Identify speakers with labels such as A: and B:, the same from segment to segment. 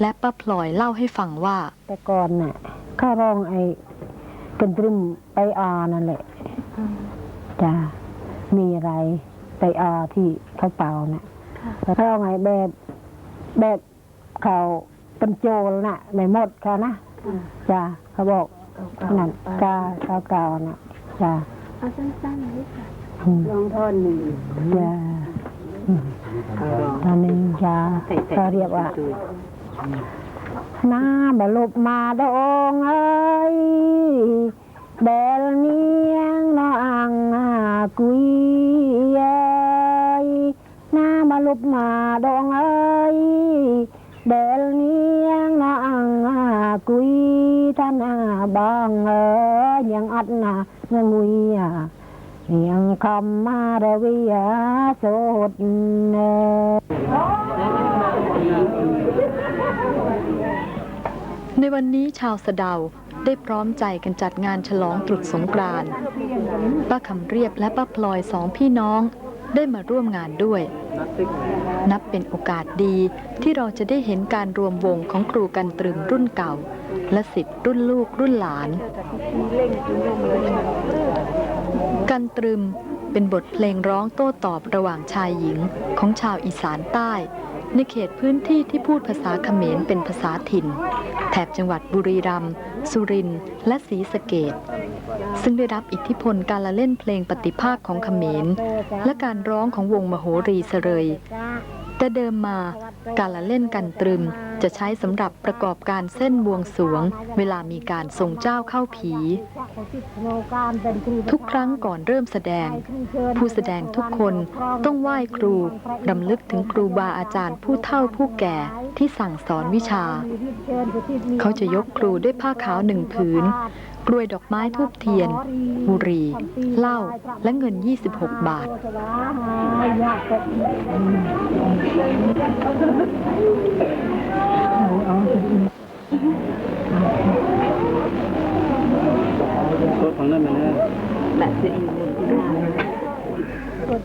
A: และป้าพลอยเล่าให้ฟังว่า
B: แต่ก่อนน่ะข้าร้องไอ้กันตรึมไปอานั่นแหละจ้ามีอะไรไปอาที่เขาเป่าน่ะแล้วเขาเอาไงแบบแบบเขาเป็นโจรน่ะในหมดเขานะจ้าเขาบอกนั่นกาเขาเก่าน่ะจ้า
C: เอาสั้นๆเลยค่ะ
B: อืม
C: ลองท่อนหนึ่ง
B: จ้า อืมตอนาเขาเรียกว่าน้าบลบมาดองเอ้ยเดลเนียงน้องอากุยเอ้ยน้าบลบมาดองเอ้ยเดลเนียงน้องอากุยท่านอาบางเอ้ยยังอัดนาเงงุยอะยังคำมาเรวิยาสดเน
A: ในวันนี้ชาวสะเดาได้พร้อมใจกันจัดงานฉลองตรุษสงกรานต์ป้าคำเรียบและป้าพลอยสองพี่น้องได้มาร่วมงานด้วย นับเป็นโอกาสดีที่เราจะได้เห็นการรวมวงของครูกันตรึมรุ่นเก่า และสิทธิ์รุ่นลูกรุ่นหลาน กันตรึม เป็นบทเพลงร้องโต้ตอบระหว่างชายหญิงของชาวอีสานใต้ ในเขตพื้นที่ที่พูดภาษาเขมรเป็นภาษาถิ่น แถบจังหวัดบุรีรัมย์สุรินทร์และศรีสะเกดซึ่งได้รับอิทธิพลการละเล่นเพลงปฏิภาคของเขมร และการร้องของวงมโหรีเสรยแต่เดิมมาการละเล่นกันตรึม จะใช้สำหรับประกอบการเส้นบวงสรวง เวลามีการทรงเจ้าเข้าผี ทุกครั้งก่อนเริ่มแสดง ผู้แสดงทุกคนต้องไหว้ครูรำลึกถึงครูบาอาจารย์ผู้เฒ่าผู้แก่ที่สั่งสอนวิชา เขาจะยกครูด้วยผ้าขาวหนึ่งผืนกลวยดอกไม้ทูบเทียน บุหรี่เหล้า และเงิน 26 บาท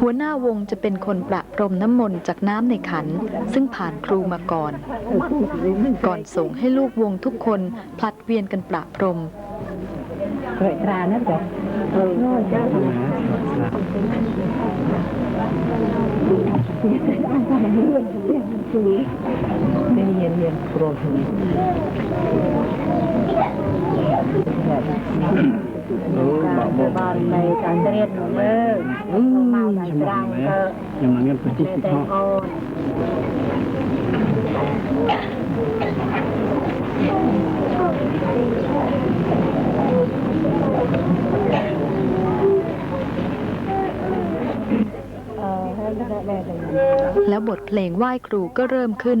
A: หัวหน้าวงจะเป็นคนประพรมน้ำมนต์จากน้ำในขัน ซึ่งผ่านครูมาก่อน ก่อนส่งให้ลูกวงทุกคนผลัดเวียนกันประพรม
B: เกิดตรานะจ๊ะเออน้อยจ้ะ
D: ไม่เย็นเย็นโปรตีนโอ้บอกบอก
B: บ้านในการเรียนเลิก
D: อืมยังมองไหมยังมองเงินปฏิสิทธิ์
B: แต่
D: เนาะ
B: เอา
A: แล้วบทเพลงไหว้ครูก็เริ่มขึ้น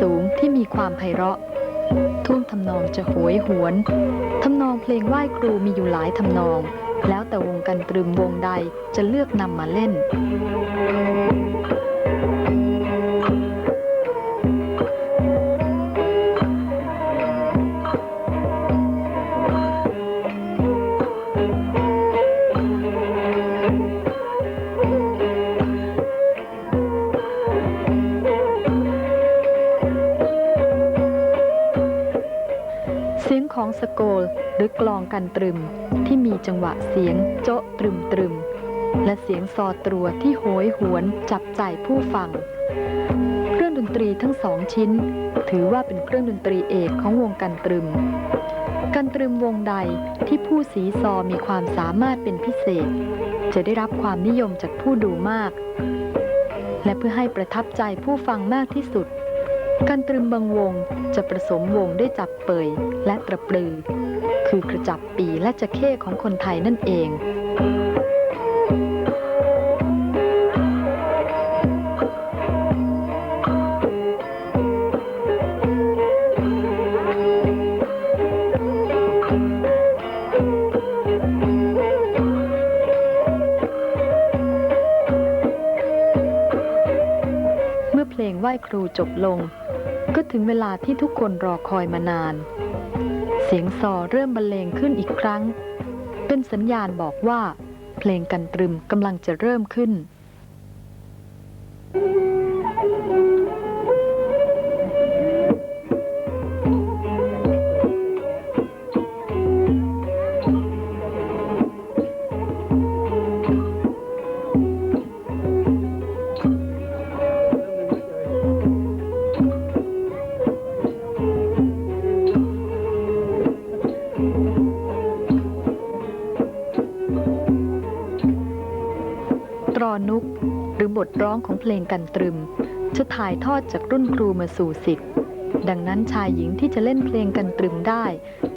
A: สูงที่มีความไพเราะ ท่วงทำนองจะโหยหวน ทำนองเพลงไหว้ครูมีอยู่หลายทำนอง แล้วแต่วงกันตรึมวงใดจะเลือกนำมาเล่น สโกล หรือกลองกันตรึม ที่มีจังหวะเสียงโจ๊ะตรึมตรึม และเสียงซอตรัวที่โหยหวนจับใจผู้ฟัง เครื่องดนตรีทั้งสองชิ้น ถือว่าเป็นเครื่องดนตรีเอกของวงกันตรึมการตรึมวงใดที่ผู้สีซอมีความสามารถเป็นพิเศษ จะได้รับความนิยมจากผู้ดูมาก และเพื่อให้ประทับใจผู้ฟังมากที่สุด การตรึมบางวงจะผสมวงด้วยจับเปยและตระปลือ คือกระจับปีและจะเข้ของคนไทยนั่นเอง งไหว้ครูจบลง ก็ถึงเวลาที่ทุกคนรอคอยมานาน เสียงซอเริ่มบรรเลงขึ้นอีกครั้ง เป็นสัญญาณบอกว่า เพลงกันตรึมกำลังจะเริ่มขึ้น ทร้องของเพลงกันตรึม จะถ่ายทอดจากรุ่นครูมาสู่สิทธิ์ดังนั้นชายหญิงที่จะเล่นเพลงกันตรึมได้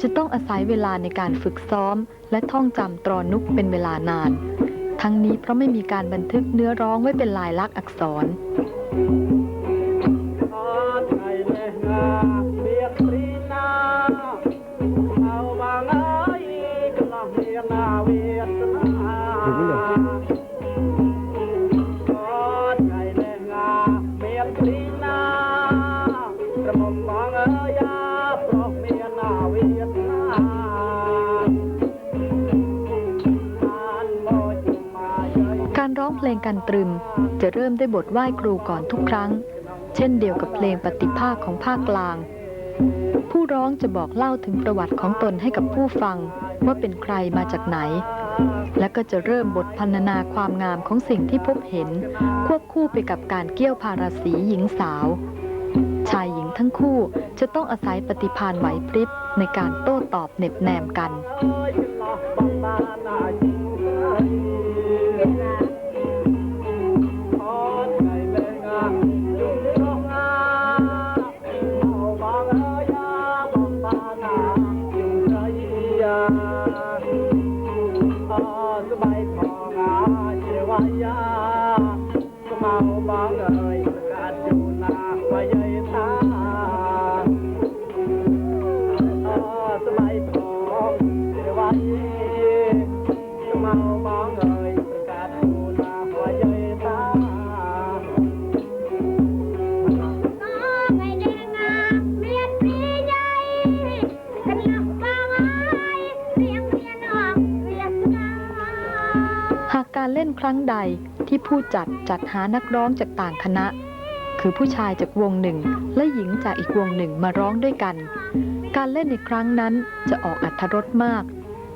A: จะต้องอาศัยเวลาในการฝึกซ้อม และท่องจำตรอนุกเป็นเวลานาน ทั้งนี้เพราะไม่มีการบันทึกเนื้อร้องไว้เป็นลายลักษณ์อักษร ลงกันตรึม จะเริ่มด้วยบทไหว้ครูก่อนทุกครั้ง เช่นเดียวกับเพลงปฏิภาคของภาคกลาง ผู้ร้องจะบอกเล่าถึงประวัติของตนให้กับผู้ฟังว่าเป็นใครมาจากไหน และก็จะเริ่มบทพรรณนาความงามของสิ่งที่พบเห็น ควบคู่ไปกับการเกี่ยวพาราสีหญิงสาว ชายหญิงทั้งคู่จะต้องอาศัยปฏิภาณไหวพริบในการโต้ตอบเหน็บแนมกัน ครั้งใดที่ผู้จัดจัดหานักร้องจากต่างคณะ คือผู้ชายจากวงหนึ่งและหญิงจากอีกวงหนึ่งมาร้องด้วยกัน การเล่นในครั้งนั้นจะออกอัธรสมาก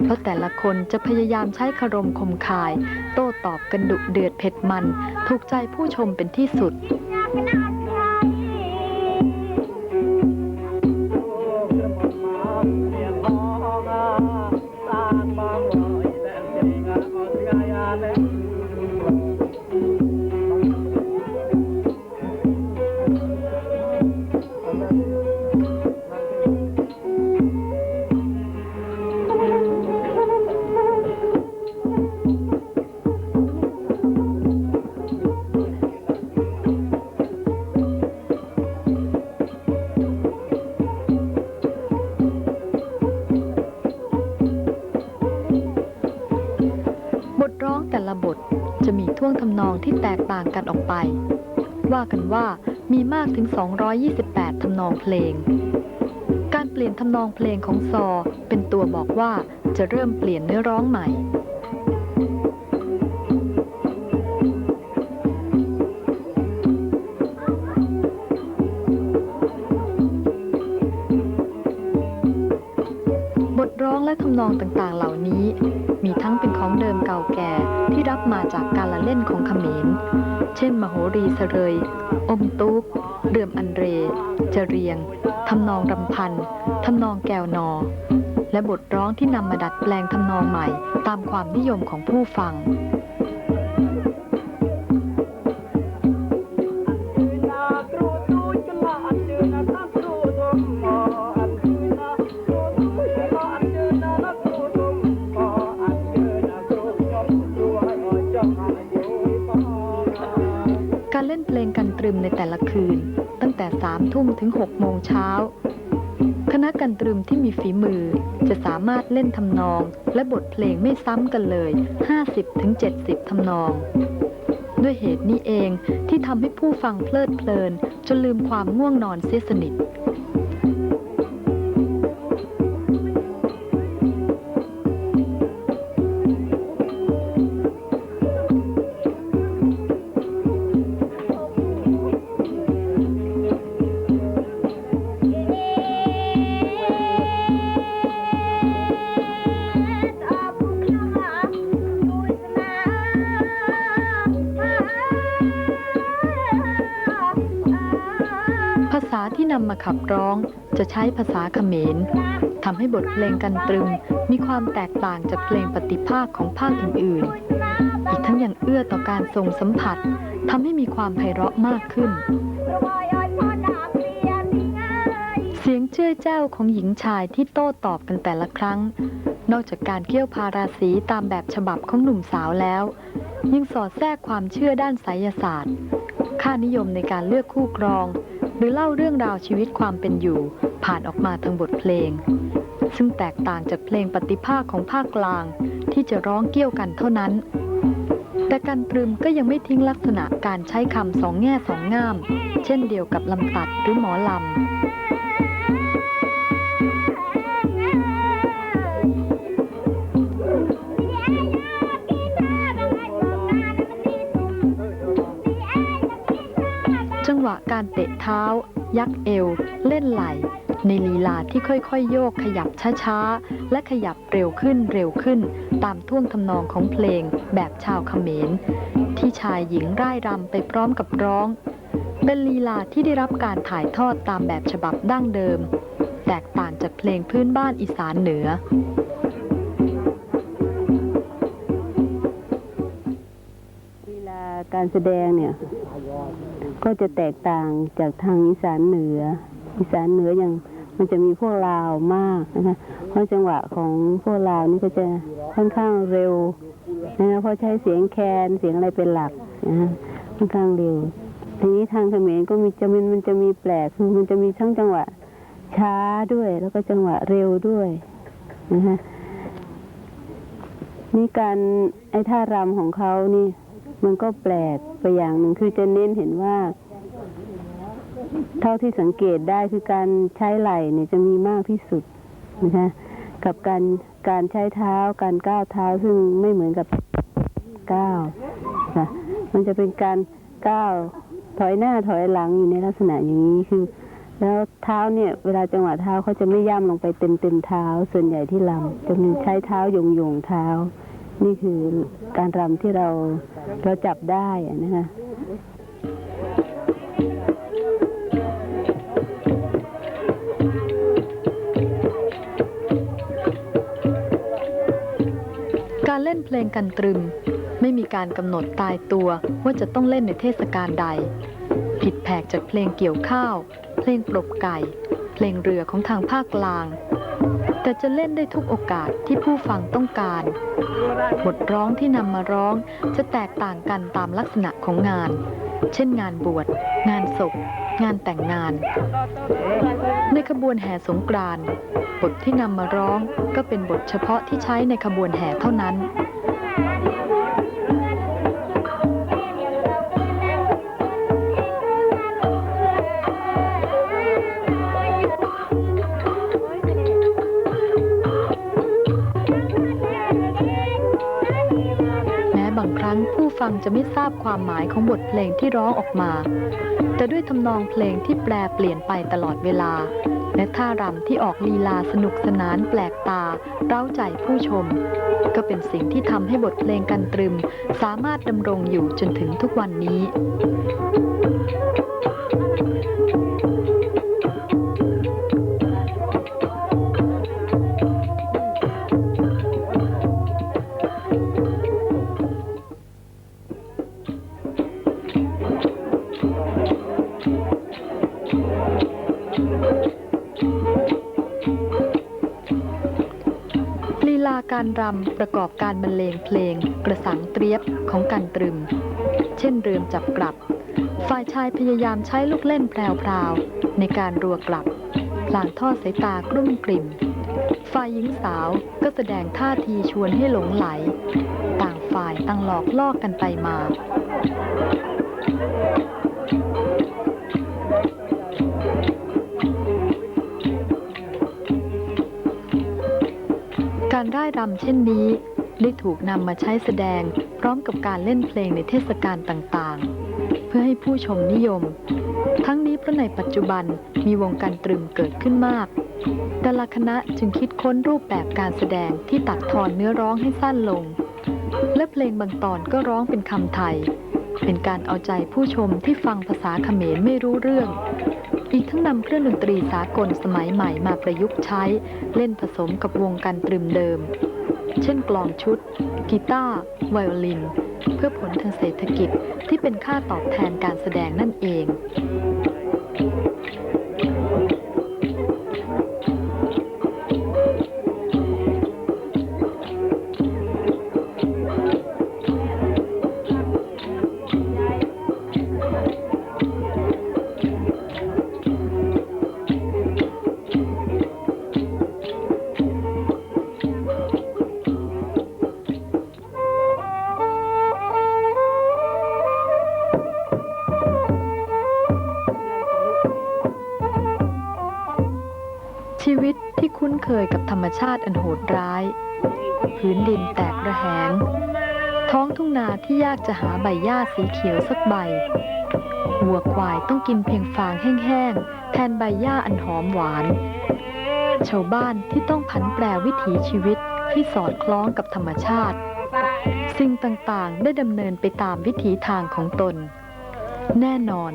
A: เพราะแต่ละคนจะพยายามใช้คารมคมคาย โต้ตอบกันดุเดือดเผ็ดมัน ถูกใจผู้ชมเป็นที่สุด วงทำนองที่แตกต่างกันออกไป ว่ากันว่ามีมากถึง 228 ทำนองเพลง การเปลี่ยนทำนองเพลงของซอเป็นตัวบอกว่าจะเริ่มเปลี่ยนเนื้อร้องใหม่ และทำนองต่างๆเหล่านี้ มีทั้งเป็นของเดิมเก่าแก่ที่รับมาจากการละเล่นของเขมร เช่น มโหรีเสรย อมตุกเรื่อมอันเรจเรียงทำนองรำพันทำนองแก้วนอ และบทร้องที่นำมาดัดแปลงทำนองใหม่ตามความนิยมของผู้ฟัง ล่นเพลงกันตรึมในแต่ละคืน ตั้งแต่สามทุ่มถึงหกโมงเช้า คณะกันตรึมที่มีฝีมือจะสามารถเล่นทำนอง และบทเพลงไม่ซ้ำกันเลย 50-70 ทำนอง ด้วยเหตุนี้เองที่ทำให้ผู้ฟังเพลิดเพลินจนลืมความง่วงนอนเสียสนิท ขับร้องจะใช้ภาษาเขมรทำให้บทเพลงกันตรึมมีความแตกต่างจากเพลงปฏิภาคของภาคอื่นๆ อีกทั้งยังเอื้อต่อการทรงสัมผัสทำให้มีความไพเราะมากขึ้น เสียงเชื่อเจ้าของหญิงชายที่โต้ตอบกันแต่ละครั้ง นอกจากการเกี่ยวพาราสีตามแบบฉบับของหนุ่มสาวแล้ว ยังสอดแทรกความเชื่อด้านไสยศาสตร์ ค่านิยมในการเลือกคู่ครอง หรือเล่าเรื่องราวชีวิตความเป็นอยู่ ผ่านออกมาทางบทเพลง ซึ่งแตกต่างจากเพลงปฏิภาคของภาคกลางที่จะร้องเกี่ยวกันเท่านั้น แต่การตรึมก็ยังไม่ทิ้งลักษณะการใช้คำสองแง่สองง่าม เช่นเดียวกับลำตัดหรือหมอลำ การเตะเท้า ยักเอว เล่นไหลในลีลาที่ค่อยๆ โยกขยับช้าๆ และขยับเร็วขึ้นเร็วขึ้น ตามท่วงทำนองของเพลงแบบชาวเขมร ที่ชายหญิงร่ายรำไปพร้อมกับร้อง เป็นลีลาที่ได้รับการถ่ายทอดตามแบบฉบับดั้งเดิม แตกต่างจากเพลงพื้นบ้านอีสานเหนือ
C: เวลาการแสดงเนี่ย ก็จะแตกต่างจากทางอีสานเหนือ อีสานเหนืออย่างมันจะมีพวกลาวมากนะคะเพราะจังหวะของพวกลาวนี่ก็จะค่อนข้างเร็วนะคะเพราะใช้เสียงแคนเสียงอะไรเป็นหลักนะคะค่อนข้างเร็ว ทีนี้ทางเขมรก็มีจะมันมันจะมีแปลกคือมันจะมีทั้งจังหวะช้าด้วย แล้วก็จังหวะเร็วด้วยนะคะนี่การไอ้ท่ารำของเขานี่ มันก็แปลกไปอย่างหนึ่งคือจะเน้นเห็นว่า เท่าที่สังเกตได้คือการใช้ไหล่เนี่ยจะมีมากที่สุดนะคะกับการการใช้เท้าการก้าวเท้าซึ่งไม่เหมือนกับก้าวนะมันจะเป็นการก้าวถอยหน้าถอยหลังอยู่ในลักษณะอย่างนี้คือ แล้วเท้าเนี่ย เวลาจังหวะเท้าเขาจะไม่ย่ำลงไปเต็มเต็มเท้า ส่วนใหญ่ที่ลำจะมีใช้เท้าโยงโยงเท้า นี่คือการรำที่เราเราจับได้นะคะ
A: การเล่นเพลงกันตรึม ไม่มีการกำหนดตายตัวว่าจะต้องเล่นในเทศกาลใด ผิดแผกจากเพลงเกี่ยวข้าว เพลงปลบไก่ เพลงเรือของทางภาคกลาง แต่จะเล่นได้ทุกโอกาสที่ผู้ฟังต้องการ บทร้องที่นำมาร้องจะแตกต่างกันตามลักษณะของงาน เช่นงานบวช งานศพ งานแต่งงาน ในขบวนแห่สงกรานต์บทที่นำมาร้องก็เป็นบทเฉพาะที่ใช้ในขบวนแห่เท่านั้น ฟังจะไม่ทราบความหมายของบทเพลงที่ร้องออกมา แต่ด้วยทำนองเพลงที่แปลเปลี่ยนไปตลอดเวลา และท่ารำที่ออกลีลาสนุกสนานแปลกตา เร้าใจผู้ชม ก็เป็นสิ่งที่ทำให้บทเพลงกันตรึม สามารถดำรงอยู่จนถึงทุกวันนี้ รำประกอบการบรรเลงเพลง กระสังเตรียบของกันตรึม เช่นเรือมจับกลับ ฝ่ายชายพยายามใช้ลูกเล่นแพรวๆในการรัวกลับพลางทอดสายตากรุ่มกลิ่ม ฝ่ายหญิงสาวก็แสดงท่าทีชวนให้หลงไหล ต่างฝ่ายต่างหลอกล่อกันไปมา การร่ายรำเช่นนี้ได้ถูกนำมาใช้แสดงพร้อมกับการเล่นเพลงในเทศกาลต่างๆ เพื่อให้ผู้ชมนิยม ทั้งนี้เพราะในปัจจุบันมีวงการตรึมเกิดขึ้นมาก แต่ละคณะจึงคิดค้นรูปแบบการแสดงที่ตัดทอนเนื้อร้องให้สั้นลง และเพลงบางตอนก็ร้องเป็นคำไทย เป็นการเอาใจผู้ชมที่ฟังภาษาเขมรไม่รู้เรื่อง อีกทั้งนำเครื่องดนตรีสากลสมัยใหม่มาประยุกต์ใช้ เล่นผสมกับวงการตรึมเดิม เช่นกลองชุด กีตาร์ไวโอลิน เพื่อผลทางเศรษฐกิจที่เป็นค่าตอบแทนการแสดงนั่นเอง ชาติอันโหดร้าย พื้นดินแตกระแหง ท้องทุ่งนาที่ยากจะหาใบหญ้าสีเขียวสักใบวัวควายต้องกินเพียงฟางแห้งๆ แทนใบหญ้าอันหอมหวาน ชาวบ้านที่ต้องผันแปรวิถีชีวิตให้สอดคล้องกับธรรมชาติ สิ่งต่างๆ ได้ดำเนินไปตามวิถีทางของตน แน่นอน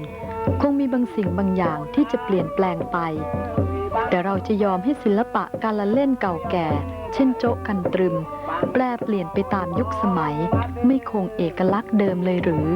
A: คงมีบางสิ่งบางอย่างที่จะเปลี่ยนแปลงไป แต่เราจะยอมให้ศิลปะการละเล่นเก่าแก่ เช่นโจ๊ะกันตรึม แปลเปลี่ยนไปตามยุคสมัย ไม่คงเอกลักษณ์เดิมเลยหรือ